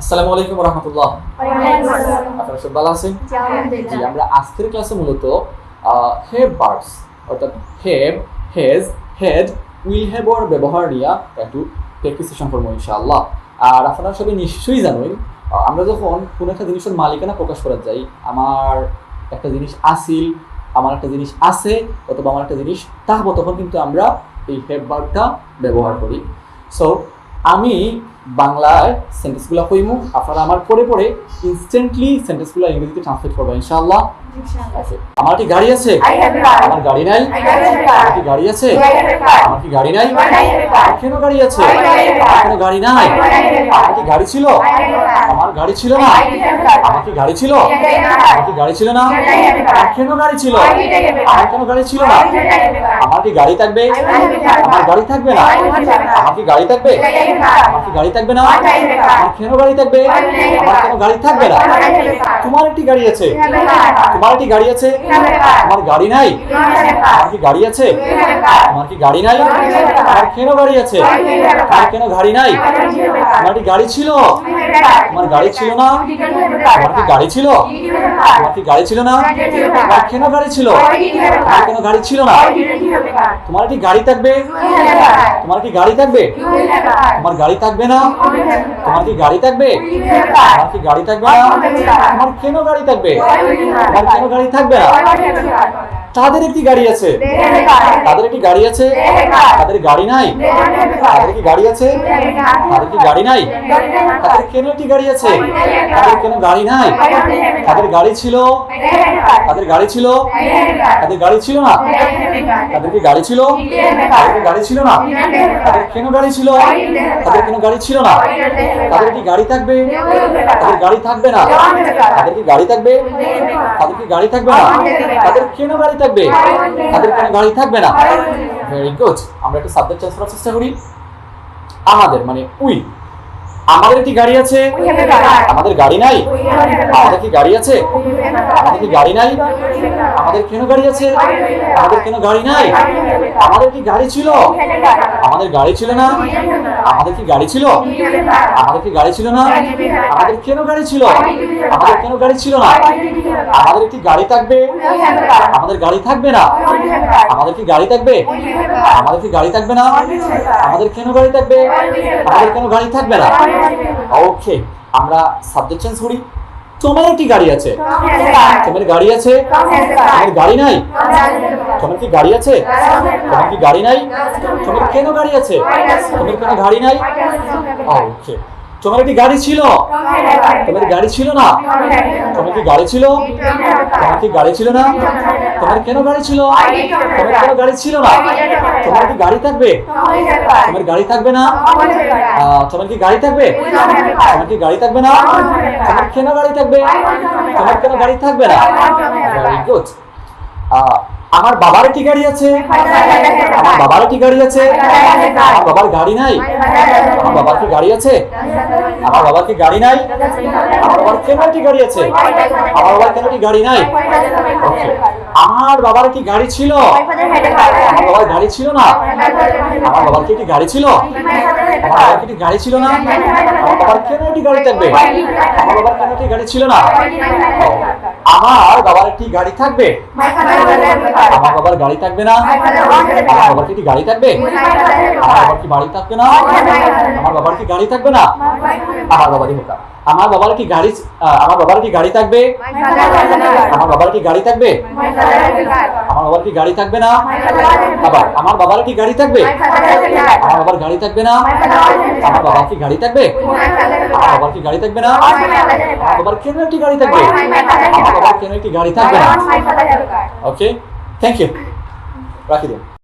আসসালামু আলাইকুম রহমতুল্লাহ। আপনারা সব ভালো আছেন? জি আমরা আজকের ক্লাসে মূলত হেভ বার্ডস অর্থাৎ have has had will have ওর ব্যবহার নিয়ে একটু প্র্যাকটিস সেশন করব ইনশাআল্লাহ। আর আপনারা সবাই নিশ্চয়ই জানেন আমরা যখন কোনো একটা জিনিসের মালিকানা প্রকাশ করা যাই আমার একটা জিনিস আসিল আমার একটা জিনিস আছে অথবা আমার একটা জিনিস থাকব তখন কিন্তু আমরা এই হেভ বার্ডটা ব্যবহার করি। সো আমি বাংলায় সেন্টেন্সগুলো কইমু আপনারা আমার পরে পরে ইনস্ট্যান্টলি সেন্টেন্সগুলো ইংরেজিতে ট্রান্সলেট করব ইনশাআল্লাহ. আমার কি গাড়ি আছে আমার গাড়ি নাই আমার কি গাড়ি আছে আমার কি গাড়ি নাই কেন গাড়ি আছে আমার কেন গাড়ি নাই আমার কি গাড়ি ছিল আমার গাড়ি ছিল না আমার কি গাড়ি ছিল আমার কি গাড়ি ছিল না কেন গাড়ি ছিল আমার কেন গাড়ি ছিল না আমার কি গাড়ি থাকবে আমার গাড়ি থাকবে না আমার কি গাড়ি থাকবে আমার কি গাড়ি থাকবে না কেন গাড়ি থাকবে আমার কোনো গাড়ি থাকবে না তোমার একটি গাড়ি আছে তোমার একটি গাড়ি আছে আমার গাড়ি নাই আমার কি গাড়ি আছে আমার কি গাড়ি নাই আর কেন গাড়ি আছে আর কেন গাড়ি নাই আমার কি গাড়ি ছিল আমার গাড়ি ছিল না? আমার কি গাড়ি ছিল? আমার কি গাড়ি ছিল না? আমার কেন গাড়ি ছিল? আমার কেন গাড়ি ছিল না? তোমার কি গাড়ি থাকবে? তোমার কি গাড়ি থাকবে? তোমার গাড়ি থাকবে না? তোমার কি গাড়ি থাকবে? আমার কি গাড়ি থাকবে না? আমার কেন গাড়ি থাকবে? আমার কেন গাড়ি থাকবে না? তাদের একটি গাড়ি আছে। তাদের একটি গাড়ি আছে। তাদের গাড়ি নাই। তাদের কি গাড়ি আছে। তাদের কি গাড়ি নাই? তাদের কেন একটি গাড়ি আছে? তাদের কেন গাড়ি নাই? তাদের গাড়ি ছিল তাদের গাড়ি ছিল তাদের গাড়ি ছিল না তাদের কি গাড়ি ছিল তাদের গাড়ি ছিল না তাদের কেন গাড়ি ছিল তাদের কেন গাড়ি ছিল না তাদের কি গাড়ি থাকবে তাদের গাড়ি থাকবে না তাদের কি গাড়ি থাকবে তাদের কি গাড়ি থাকবে না তাদের কেন গাড়ি থাকবে তাদের কেন গাড়ি থাকবে না ভেরি গুড আমরা একটু সাবজেক্ট করার চেষ্টা করি আমাদের মানে উই আমাদের কি গাড়ি আছে আমাদের গাড়ি নাই আমাদের কি গাড়ি আছে আমাদের কি গাড়ি নাই আমাদের কেন গাড়ি আছে আমাদের কেন গাড়ি নাই আমাদের কি গাড়ি ছিল আমাদের গাড়ি ছিল না আমাদের কি গাড়ি ছিল আমাদের কি গাড়ি ছিল না আমাদের কেন গাড়ি ছিল আমাদের কেন গাড়ি ছিল না আমাদের একটি গাড়ি থাকবে আমাদের গাড়ি থাকবে না আমাদের কি গাড়ি থাকবে? আমাদের কি গাড়ি থাকবে না? আমাদের কেন গাড়ি থাকবে? আমাদের কেন গাড়ি থাকবে না? ওকে, আমরা সাবজেক্ট চেঞ্জ করি। তোমার একটি গাড়ি আছে? তোমার গাড়ি আছে? তোমার গাড়ি নাই? তোমার কি গাড়ি আছে? তোমার কি গাড়ি নাই? তোমার কেন গাড়ি আছে? তোমার কেন গাড়ি নাই? ওকে তোমার একটি গাড়ি ছিল? তোমার গাড়ি ছিল না? তোমার কি গাড়ি ছিল? তোমার কি গাড়ি ছিল না? তোমার কেন গাড়ি ছিল? তোমার কেন গাড়ি ছিল না? তোমার কি গাড়ি থাকবে? তোমার গাড়ি থাকবে না? তোমার কি গাড়ি থাকবে? তোমার কি গাড়ি থাকবে না? তোমার কেন গাড়ি থাকবে? তোমার কেন গাড়ি থাকবে না? গুড আমার বাবার একটি গাড়ি আছে আমার বাবার একটি গাড়ি আছে আমার বাবার গাড়ি নাই আমার বাবার কি গাড়ি আছে আমার বাবার কি গাড়ি নাই আমার বাবার কেন কি গাড়ি আছে আমার বাবার কেন কি গাড়ি নাই আমার বাবার কি গাড়ি ছিল আমার বাবার গাড়ি ছিল না আমার বাবার কি একটি গাড়ি ছিল আমার বাবার কি গাড়ি ছিল না আমার বাবার কেন একটি গাড়ি থাকবে আমার বাবার কেন একটি গাড়ি ছিল না আমার বাবার একটি গাড়ি থাকবে আমার বাবার গাড়ি থাকবে না আমার বাবার কি গাড়ি থাকবে আমার বাবার কি বাড়ি থাকবে না আমার বাবার কি গাড়ি থাকবে না আমার বাবারই হোক আমার বাবার কি গাড়ি আমার বাবার কি গাড়ি থাকবে আমার বাবার কি গাড়ি থাকবে আমার বাবার কি গাড়ি থাকবে না আবার আমার বাবার কি গাড়ি থাকবে আমার বাবার গাড়ি থাকবে না আমার বাবার কি গাড়ি থাকবে আমার বাবার কি গাড়ি থাকবে না আমার বাবার কেন একটি গাড়ি থাকবে আমার বাবার কেন একটি গাড়ি থাকবে না ওকে থ্যাংক ইউ রাখি দিন